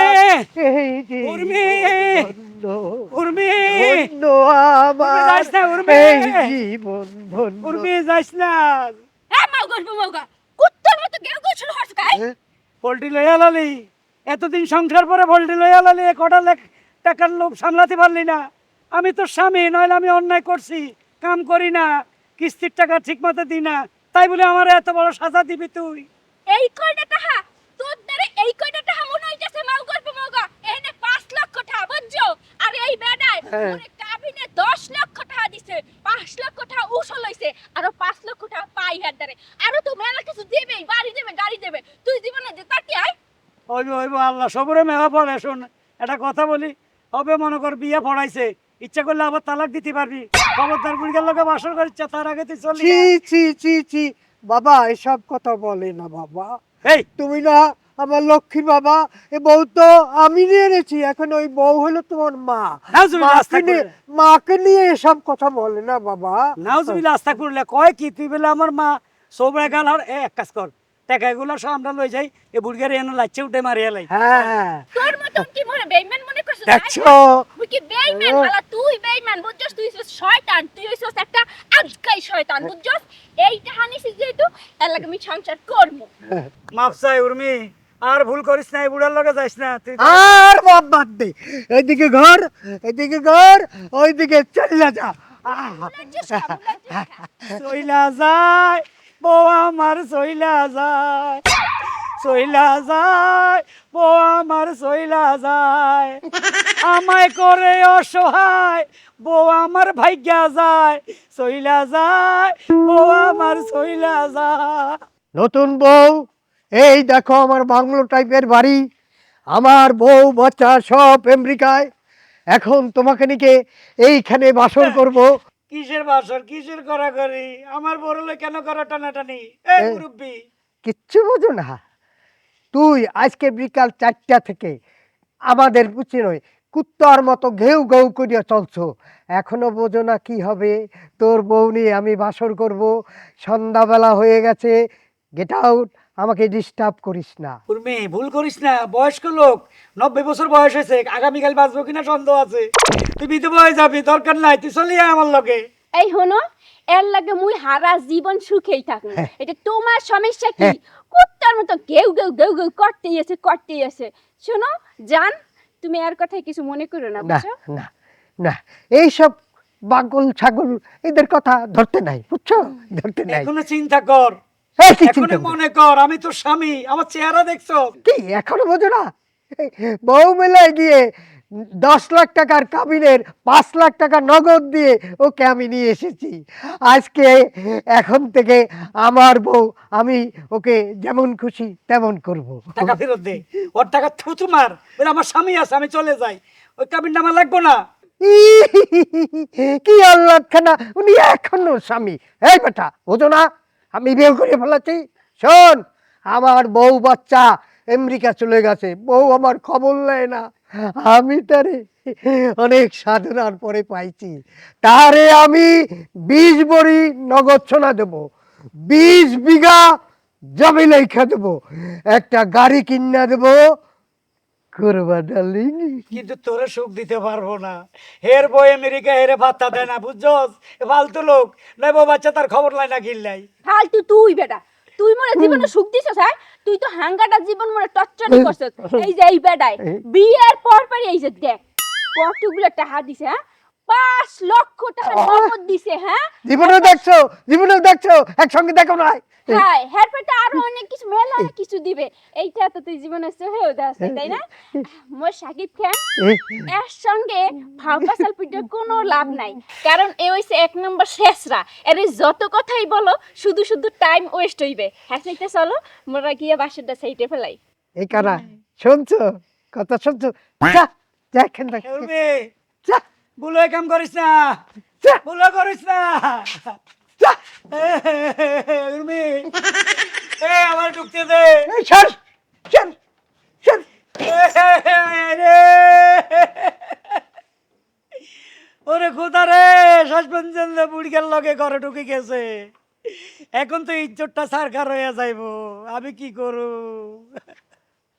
এই! এই জীবন পোল্ট্রি লইয়া লালি এতদিন সংসার পরে পোল্ট্রি লইয়া লালি কটা লেখ টাকার লোভ সামলাতে পারলি না। আমি তো স্বামী নইলে আমি অন্যায় করছি। কাম করি না কিস্তির টাকা ঠিক মতো দিই না। তাই বলে আমার এত বড় সাজা দিবি তুই। এই কয়টা টাকা তোর দ্বারা এই কয়টা টাকা মনে হইতেছে মাউগর মাউগা এনে 5 লক্ষ টাকা বুঝছ আর এই বেডায় হ্যাঁ। কাবিনে 10 লক্ষ টাকা দিছে 5 লক্ষ টাকা উসল হইছে আর 5 লক্ষ টাকা পাই হাত দ্বারে আর তো মেলা কিছু দিবেই বাড়ি দেবে গাড়ি দেবে। তুই জীবনে যে তার কি আয় ওইব ওইব আল্লাহ সবরে মেলা পড়ে শোন। একটা কথা বলি হবে মনে কর বিয়ে পড়াইছে ইচ্ছা করলে আবার তালাক দিতে পারবি। খবরদার বুড়িগার লোকে বাসর করিচ্ছে তার আগে তুই চলি। ছি ছি ছি ছি। বাবা এসব কথা বলে না বাবা। এই তুমি না আমার লক্ষ্মীর বাবা এ বউ তো আমি নিয়ে এনেছি এখন ওই বউ হলো তোমার মা। মাকে নিয়ে এসব কথা বলে না বাবা। নাউজুবিল্লাহ আস্তা করলে কয় কি তুই বলে আমার মা সবরে গাল আর এ, এক কাজ কর সব আমরা লই যাই এ বুড়িগার এনে লাইছে উঠে মারিয়া লাই হ্যাঁ হ্যাঁ। তোর কি মনে বেইমান মনে করছিস? দেখছ? তুই কি বেইমান? ও। শালা তুই বেইমান বুঝছস? তুই হইছিস শয়তান তুই হইছিস একটা আজকাই শয়তান বুঝছস? এইটা হানিছিস যেহেতু এর লাগে আমি সংসার করব। মাফ চাই উর্মি। আর ভুল করিস না এই বুড়ার লগে যাইস না তুই আর বাপ বাদ দে। এদিকে ঘর এদিকে ঘর ওইদিকে চলে যা। সইলা যায় বউ আমার সইলা যায়। সইলা যায় বউ আমার সইলা যায়। আমায় করে অসহায় বউ আমার ভাগ্যা যায়। সইলা যায় বউ আমার সইলা যায়। নতুন বউ এই দেখো আমার বাংলো টাইপের বাড়ি। আমার বউ বাচ্চা সব আমেরিকায়। এখন তোমাকে নিকে এইখানে বাসর করব। কিসের বাসর? কিসের করা করি আমার বড়লে কেন করা টানাটানি? এই কিচ্ছু বোঝো না। তুই আজকে বিকাল চারটা থেকে আমাদের বুঝছি নয় কুত্তার মতো ঘেউ ঘেউ করিয়া চলছো। এখনও বোঝো না কি হবে? তোর বউ নিয়ে আমি বাসর করব। সন্ধ্যাবেলা হয়ে গেছে। গেট আউট আমাকে ডিস্টার্ব করিস না। উর্মি ভুল করিস না। বয়স্ক লোক নব্বই বছর বয়স হয়েছে আগামীকাল বাঁচবো কিনা সন্দেহ আছে। তুই বিধবা হয়ে যাবি দরকার নাই তুই চলি আয় আমার লগে। এই হনো এর লাগে মুই হারা জীবন সুখেই থাকুন। এটা তোমার সমস্যা কি? হ্যাঁ। কুত্তার মতো গেউ গেউ গেউ গেউ করতেই আছে করতেই আছে। শোনো জান তুমি আর কথায় কিছু মনে করো না না বুঝছ? না না। এইসব বাগল ছাগল এদের কথা ধরতে নাই বুঝছ? ধরতে নাই। এখনও চিন্তা কর। মনে কর আমি তো স্বামী আমার চেহারা দেখছ? কি এখনও বোঝো না? বউ মেলায় গিয়ে দশ লাখ টাকার কাবিনের পাঁচ লাখ টাকা নগদ দিয়ে ওকে আমি নিয়ে এসেছি। আজকে এখন থেকে আমার বউ আমি ওকে যেমন খুশি তেমন করব। টাকা ফেরত দে ওর টাকা থুতু মার। আমার স্বামী আছে আমি চলে যাই। ওই কাবিন আমার লাগবো না। কি আল্লাহ খানা উনি এখনও স্বামী। এই বেটা বোঝো না? আমি বিয়ে করে ফেলাচ্ছি শোন, আমার বউ বাচ্চা আমেরিকা চলে গেছে। বউ আমার খবর নেয় না। আমি তারে অনেক সাধনার পরে পাইছি। তারে আমি বিশ বড়ি নগদ সোনা দেবো। বিশ বিঘা জমি লেখা দেবো। একটা গাড়ি কিনা দেবো। করবা ডার্লিং কিন্তু তোরা সুখ দিতে পারব না। হের বই আমেরিকা হেরে ভাত্তা দেয় না বুঝছস? ফালতু লোক। নাই বউ বাচ্চা তার খবর লাই না গিল্লাই ফালতু তুই বেটা। তুই মনে জীবনে সুখ দিছস হ্যাঁ? তুই তো হাঙ্গাটা জীবন মনে টর্চারি করছস। এই যে এই বেটায় বিয়ের পর পরই এই যে দেখ কতগুলো টাকা দিছে হ্যাঁ? পাঁচ লক্ষ টাকা নগদ দিছে হ্যাঁ? জীবনেও দেখছ জীবনেও দেখছ একসঙ্গে দেখো না হ্যাঁ হ্যাঁ আরও অনেক কিছু মেলা কিছু দিবে। এইটা তো তুই জীবনে সহেও দাস তাই না? মোর সাকিব খান এর সঙ্গে ফাউকা সালপিটের কোনো লাভ নাই। কারণ এ হইছে এক নম্বর শেষরা। এর যত কথাই বলো শুধু শুধু টাইম ওয়েস্ট হইবে। হ্যাঁ সেইটা চলো মোরা গিয়ে বাসনটা সাইডে ফেলাই। এই কারা? শুনছো? কথা শুনছো? যা যা এখান থেকে। যা। বুলো কাম করিস না। বুলো করিস না। উর্মি। এ আমার ঢুকতে দে। সর সর রে। ওরে খোদা রে শেষ পর্যন্ত বুড়িকার লগে ঘরে ঢুকে গেছে। এখন তো ইজ্জতটা সারকার হয়ে যাইব। আমি কি করু?